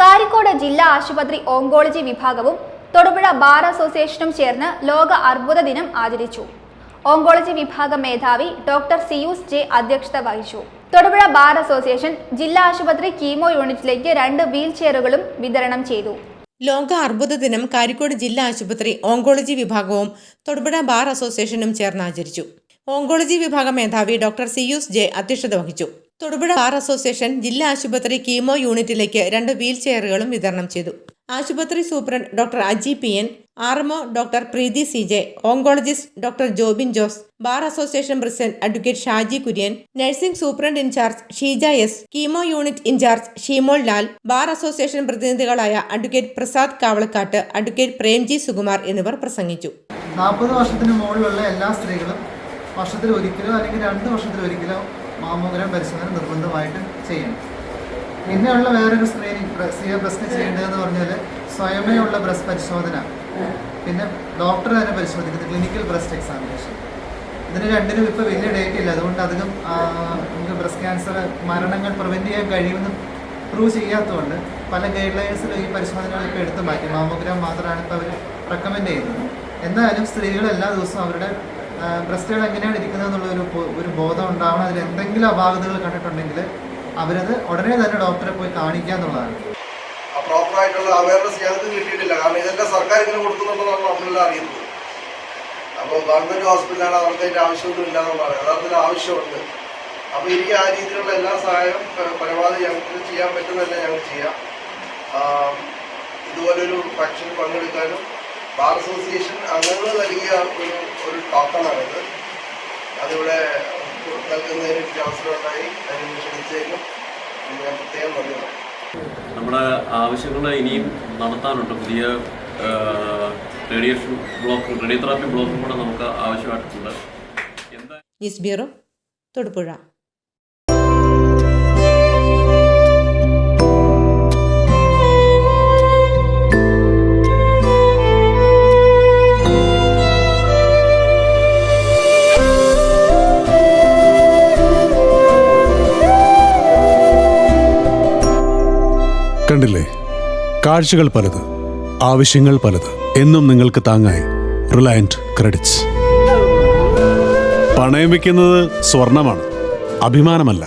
കാരിക്കോട് ജില്ലാ ആശുപത്രി ഓങ്കോളജി വിഭാഗവും തൊടുപുഴ ബാർ അസോസിയേഷനും ചേർന്ന് ലോക അർബുദ ദിനം ആചരിച്ചു. ഓങ്കോളജി വിഭാഗ മേധാവി ഡോക്ടർ സിയൂസ് ജെ അധ്യക്ഷത വഹിച്ചു. തൊടുപുഴ ബാർ അസോസിയേഷൻ ജില്ലാ ആശുപത്രി കീമോ യൂണിറ്റിലേക്ക് രണ്ട് വീൽ ചെയറുകളും വിതരണം ചെയ്തു. ലോക അർബുദ ദിനം കാരിക്കോട് ജില്ലാ ആശുപത്രി ഓങ്കോളജി വിഭാഗവും തൊടുപുഴ ബാർ അസോസിയേഷനും ചേർന്ന് ആചരിച്ചു. ഓങ്കോളജി വിഭാഗ മേധാവി ഡോക്ടർ സിയൂസ് ജെ അധ്യക്ഷത വഹിച്ചു. തൊടുപുഴ ബാർ അസോസിയേഷൻ ജില്ലാ ആശുപത്രി കീമോ യൂണിറ്റിലേക്ക് രണ്ട് വീൽ ചെയറുകളും വിതരണം ചെയ്തു. ആശുപത്രി superintendent doctor Aji P N RMO doctor Preethi C J oncologist doctor Jobin Jose bar association president advocate Shaji Kurian nursing superintendent in charge Sheeja S chemo unit in charge Sheemol Lal bar association പ്രതിനിധികളായ advocate Prasad Kavalakkatt advocate Premji Sukumar എന്നിവർ പ്രസംഗിച്ചു. നാൽപ്പത് വർഷത്തിന് മുകളിലുള്ള എല്ലാ സ്ത്രീകളും വർഷത്തിൽ ഒരിക്കലോ അല്ലെങ്കിൽ രണ്ട് വർഷത്തിൽ ഒരിക്കലോ മാമോഗ്രാം പരിശോധന നിർബന്ധമായിട്ട് ചെയ്യണം. പിന്നെയുള്ള വേറൊരു സ്ക്രീനിങ് സ്ത്രീ ബ്രസ്റ്റ് ചെയ്യേണ്ടതെന്ന് പറഞ്ഞാൽ സ്വയമേയുള്ള ബ്രസ് ബ്രസ്റ്റ് പരിശോധന. പിന്നെ ഡോക്ടർ തന്നെ പരിശോധിക്കുന്നത് ക്ലിനിക്കൽ ബ്രസ്റ്റ് എക്സാമിനേഷൻ. ഇതിന് രണ്ടിനും ഇപ്പോൾ വലിയ ഡേറ്റ് ഇല്ല. അതുകൊണ്ട് അധികം നമുക്ക് ബ്രസ്റ്റ് ക്യാൻസർ മരണങ്ങൾ പ്രിവെന്റ് ചെയ്യാൻ കഴിയുമെന്ന് പ്രൂവ് ചെയ്യാത്തതുകൊണ്ട് പല ഗൈഡ് ലൈൻസിലും ഈ പരിശോധനകൾ ഇപ്പോൾ എടുത്തു മാറ്റി. മാമോഗ്രാം മാത്രമാണ് ഇപ്പോൾ അവർ റെക്കമെൻഡ് ചെയ്യുന്നത്. എന്നാലും സ്ത്രീകൾ എല്ലാ ദിവസവും അവരുടെ ബ്രസ്റ്റുകൾ എങ്ങനെയാണ് ഇരിക്കുന്നത് എന്നുള്ള ഒരു ഒരു ബോധം ഉണ്ടാവണം. അതിൽ എന്തെങ്കിലും അപാകതകൾ കണ്ടിട്ടുണ്ടെങ്കിൽ അവരത് ഉടനെ തന്നെ ഡോക്ടറെ പോയി കാണിക്കുക എന്നുള്ളതാണ്. പ്രോപ്പറായിട്ടുള്ള അവയർനെസ് ഞങ്ങൾക്ക് കിട്ടിയിട്ടില്ല. കാരണം ഇതൊക്കെ സർക്കാർ ഇങ്ങനെ കൊടുക്കുന്നുണ്ടെന്നാണ് നമ്മളെല്ലാം അറിയുന്നത്. അപ്പോൾ ഗവൺമെന്റ് ഹോസ്പിറ്റലാണ് അവർക്ക് അതിന്റെ ആവശ്യമൊന്നും ഇല്ല എന്നുള്ളതാണ് യഥാർത്ഥത്തിൽ ആവശ്യമുണ്ട്. അപ്പോൾ എനിക്ക് ആ രീതിയിലുള്ള എല്ലാ സഹായവും പരമാവധി ഞങ്ങൾക്ക് ചെയ്യാൻ പറ്റുന്നതല്ല ഞങ്ങൾ ചെയ്യാം. ഇതുപോലൊരു ഫംഗ്ഷനിൽ പങ്കെടുക്കാനും ബാർ അസോസിയേഷൻ അംഗങ്ങൾ നൽകിയ ഒരു ഒരു ടോക്കണാണിത്. അതിവിടെ നൽകുന്നതിന് എനിക്ക് അവസരമുണ്ടായി. അതിന് ക്ഷണിച്ചതിനും ഞാൻ പ്രത്യേകം നന്ദി പറയാം നമ്മുടെ ആവശ്യങ്ങൾ ഇനിയും നടത്താനുണ്ട്. പുതിയ റേഡിയേഷൻ ബ്ലോക്ക് റേഡിയോതെറാപ്പി ബ്ലോക്കും കൂടെ നമുക്ക് ആവശ്യമായിട്ടുണ്ട്. എന്താ ന്യൂസ് ബ്യൂറോ തൊടുപുഴ. കണ്ടില്ലേ? കാഴ്ചകൾ പലത് ആവശ്യങ്ങൾ പലത്. എന്നും നിങ്ങൾക്ക് താങ്ങായി റിലയന്റ് ക്രെഡിറ്റ്സ്. പണയം വെക്കുന്നത് സ്വർണമാണ് അഭിമാനമല്ല.